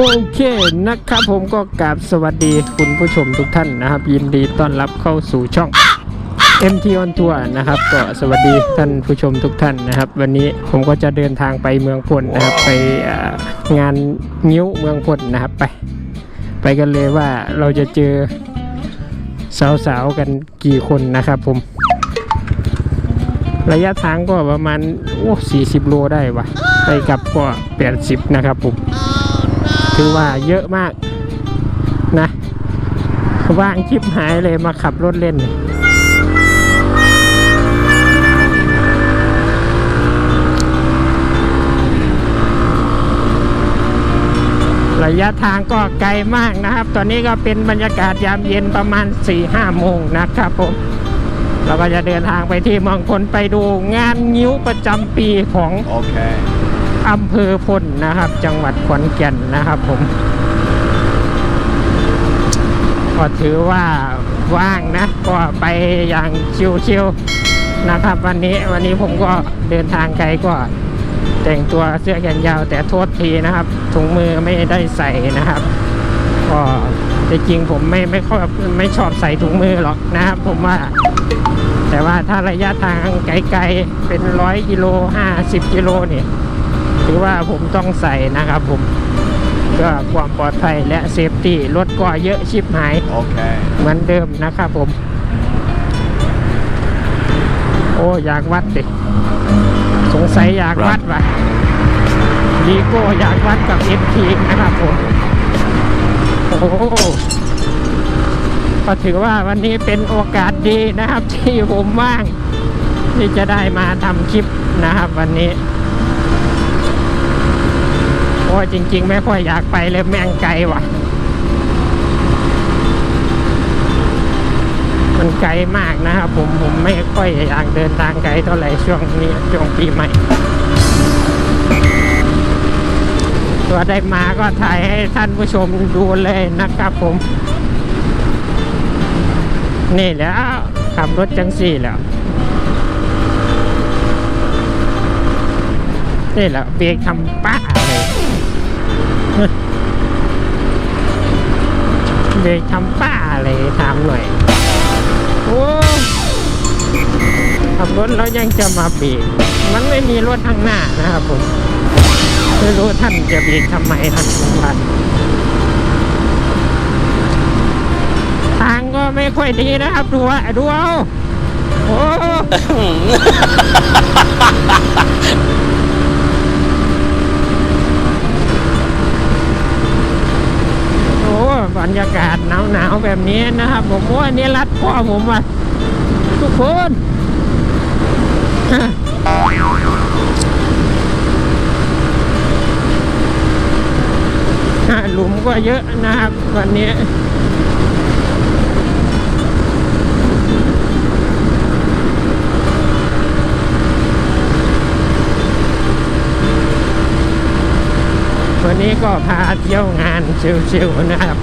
โอเคนะครับผมก็กราบสวัสดีคุณผู้ชมทุกท่านนะครับ ยินดีต้อนรับเข้าสู่ช่อง MT on Tour นะครับก็สวัสดีท่านผู้ชมทุกท่านนะครับ วันนี้ผมก็จะเดินทางไปเมืองพลนะครับ ไปงานงิ้วเมืองพลนะครับไป ไปกันเลยว่าเราจะเจอสาวๆกันกี่คนนะครับผม ระยะทางก็ประมาณโอ้40โลได้วะไปกลับก็80นะครับผม ถือว่าเยอะมากนะว่างคลิปหายเลยมาขับรถเล่นระยะทางก็ไกลมากนะครับ ตอนนี้ก็เป็นบรรยากาศยามเย็นประมาณ 4-5 โมงนะครับผม เราก็จะเดินทางไปที่เมืองพลไปดูงานงิ้วประจำปีของ Okay. อำเภอพลนะครับ จังหวัดขอนแก่นนะครับผมก็ถือว่าว่างนะ ก็ไปอย่างชิวๆนะครับ วันนี้วันนี้ผมก็เดินทางไกลก็แต่งตัวเสื้อแขนยาวแต่โทษทีนะครับถุงมือไม่ได้ใส่นะครับก็จริงผมไม่ไม่ค่อยไม่ชอบใส่ถุงมือหรอกนะครับ ผมว่า แต่ว่าถ้าระยะทางไกลๆเป็นร้อยกิโลห้าสิบกิโลเนี่ย ถือว่าผมต้องใส่นะครับผมเพื่อความปลอดภัยและเซฟตี้รถก็เยอะชิบหาย Okay. เหมือนเดิมนะครับผม โอ้อยากวัดดิสงสัยอยากวัดว่ะดีโก้อยากวัดกับเอ็มทีนะครับผม โอ้โหก็ถือว่าวันนี้เป็นโอกาสดีนะครับ ที่ผมว่าง ที่จะได้มาทำคลิปนะครับวันนี้โอ้ ยจริง ๆ ไม่ค่อยอยากไปเลยแม่งไกลว่ะ มันไกลมากนะครับผมผมไม่ค่อยอยากเดินทางไกลเท่าไหร่ช่วงนี้ช่วงปีใหม่ ตัวได้มาก็ถ่ายให้ท่านผู้ชมดูเลยนะครับผม นี่แล้วขับรถจังสี่แล้วนี่แหละเบรกทำป้าเลย เบรกทำป้าเลยถามหน่อย โอ้ขับรถแล้วยังจะมาเบรกมันไม่มีรถข้างหน้านะครับผมไม่รู้ท่านจะเบรกทำไมท่านผู้พันทางก็ไม่ค่อยดีนะครับ ดูว่าดูเอาโอ้ บรรยากาศหนาวๆแบบนี้นะครับ ผมว่าอันนี้รัดคอผมว่ะทุกคนหลุมก็เยอะนะครับวันนี้ วันนี้ก็พาเที่ยวงานชิวๆนะครับ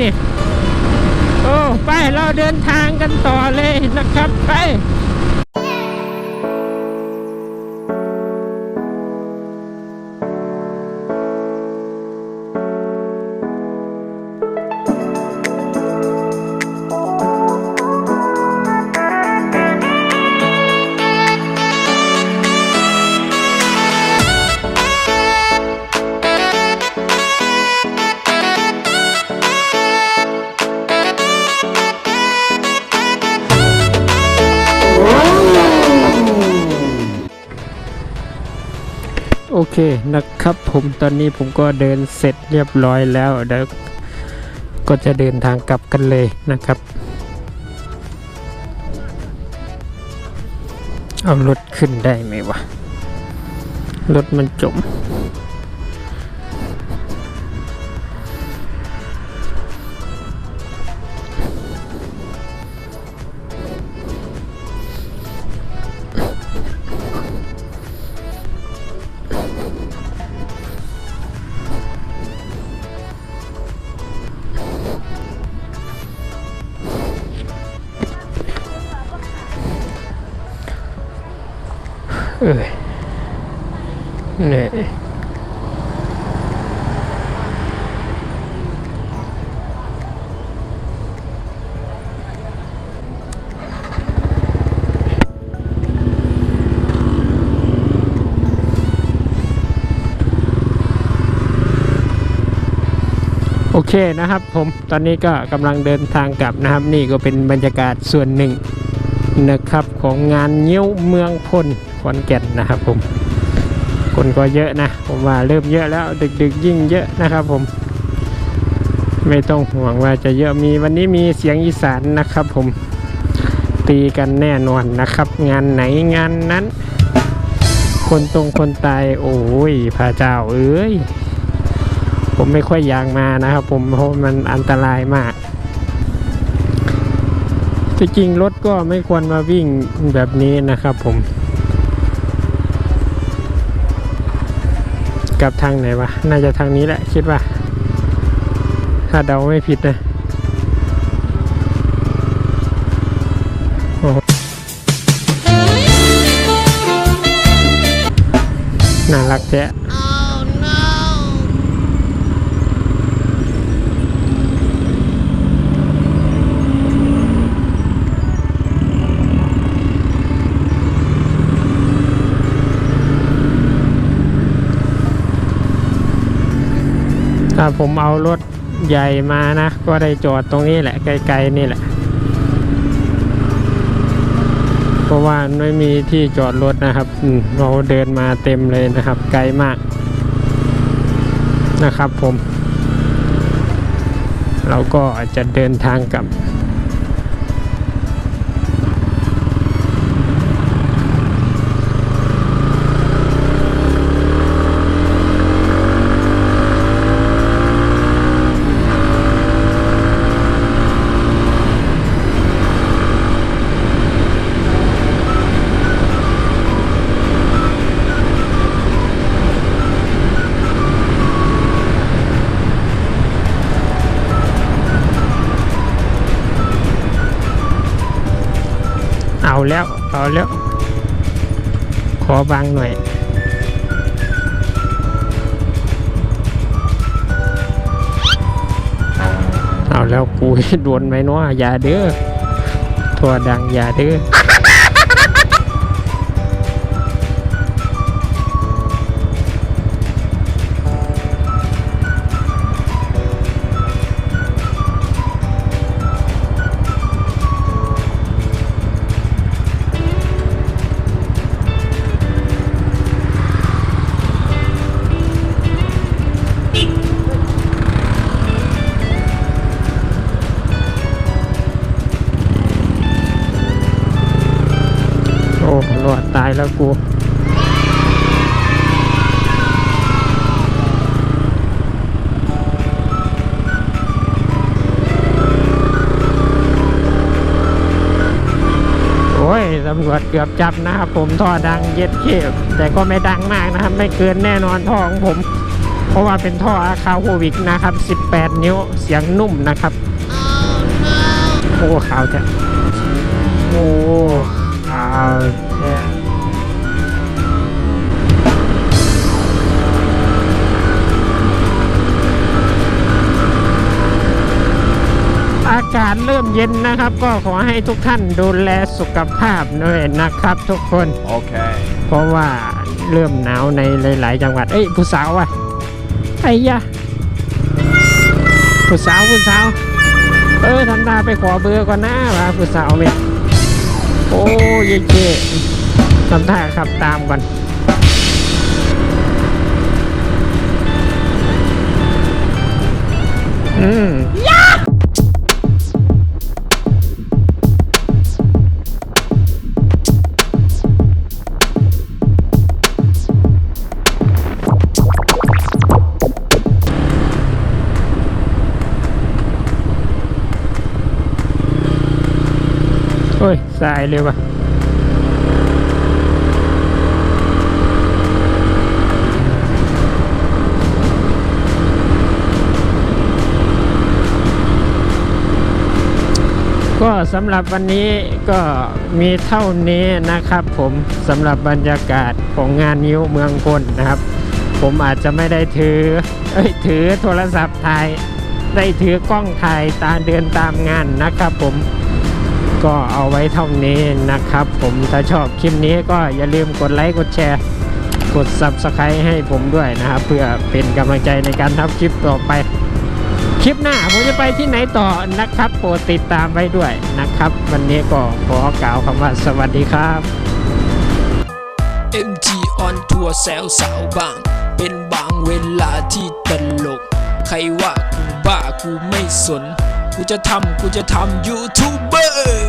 นี่ โอ้ ไปเราเดินทางกันต่อเลยนะครับ ไป โอเคนะครับผมตอนนี้ผมก็เดินเสร็จเรียบร้อยแล้วเดี๋ยวก็จะเดินทางกลับกันเลยนะครับเอารถขึ้นได้ไหมวะรถมันจม เอ้ยเนื่ยโอเคนะครับผมตอนนี้ก็กำลังเดินทางกลับนะครับ นี่ก็เป็นบรรยากาศส่วนหนึ่งนะครับของงานเงี้ยวเมืองพล ขอนแก่นนะครับผม คนก็เยอะนะ ผมว่าเริ่มเยอะแล้วดึกๆยิ่งเยอะนะครับผม ไม่ต้องห่วงว่าจะเยอะมีวันนี้มีเสียงอีสานนะครับผมตีกันแน่นอนนะครับ งานไหนงานนั้น คนตรงคนตายโอ้ยพระเจ้าเอ้ยผมไม่ค่อยอยากมานะครับ ผมเพราะมันอันตรายมากจริงรถก็ไม่ควรมาวิ่งแบบนี้นะครับผม กลับทางไหนวะ น่าจะทางนี้แหละ คิดว่า ถ้าเดาไม่ผิดนะน่ารักแจ๊ ผมเอารถใหญ่มานะ ก็ได้จอดตรงนี้แหละ ไกลๆนี่แหละ เพราะว่าไม่มีที่จอดรถนะครับเราเดินมาเต็มเลยนะครับ ไกลมากนะครับผม เราก็จะเดินทางกลับ เอาแล้ว เอาแล้ว ขอบางหน่อย เอาแล้วกูโดนไหมเนาะอย่าเด้อตัวดังอย่าเด้อ โอ้รอดตายแล้วกูโอ้ยตำรวจเกือบจับนะครับผมท่อดังเย็ดเขบแต่ก็ไม่ดังมากนะครับ ไม่เกินแน่นอนท่อของผม เพราะว่าเป็นท่ออาคาโฮวิกนะครับ 18 นิ้วเสียงนุ่มนะครับ โอ้ขาวจะโอ้ อากาศเริ่มเย็นนะครับ ก็ขอให้ทุกท่านดูแลสุขภาพด้วยนะครับทุกคน Okay. เพราะว่าเริ่มหนาวในหลาย ๆ จังหวัด เอ้ยผู้สาวว่ะไอ้ยะผู้สาวผู้สาว เออทำตาไปขอเบอร์ก่อนนะว่าผู้สาวเนี่ย โอ้ยเจ๊ทำท่าขับตามก่อน โอ้ยสายเลยว่ะก็สำหรับวันนี้ก็มีเท่านี้นะครับ ผมสำหรับบรรยากาศของงานนิ้วเมืองพลนะครับ ผมอาจจะไม่ได้ถือเอ้ยถือโทรศัพท์ถ่ายได้ถือกล้องถ่ายตาเดินตามงานนะครับผม ก็เอาไว้เท่านี้นะครับ ผมถ้าชอบคลิปนี้ก็อย่าลืมกดไลค์กดแชร์ กด Subscribe ให้ผมด้วยนะครับ เพื่อเป็นกำลังใจในการทำคลิปต่อไป คลิปหน้าผมจะไปที่ไหนต่อนะครับ โปรดติดตามไว้ด้วยนะครับ วันนี้ก็ขอกล่าวคำว่าสวัสดีครับ MG on ทัวร์แซวสาวบาง เป็นบางเวลาที่ตลก ใครว่ากูบ้ากูไม่สน กูจะทำกูจะทำยูทูบเบอร์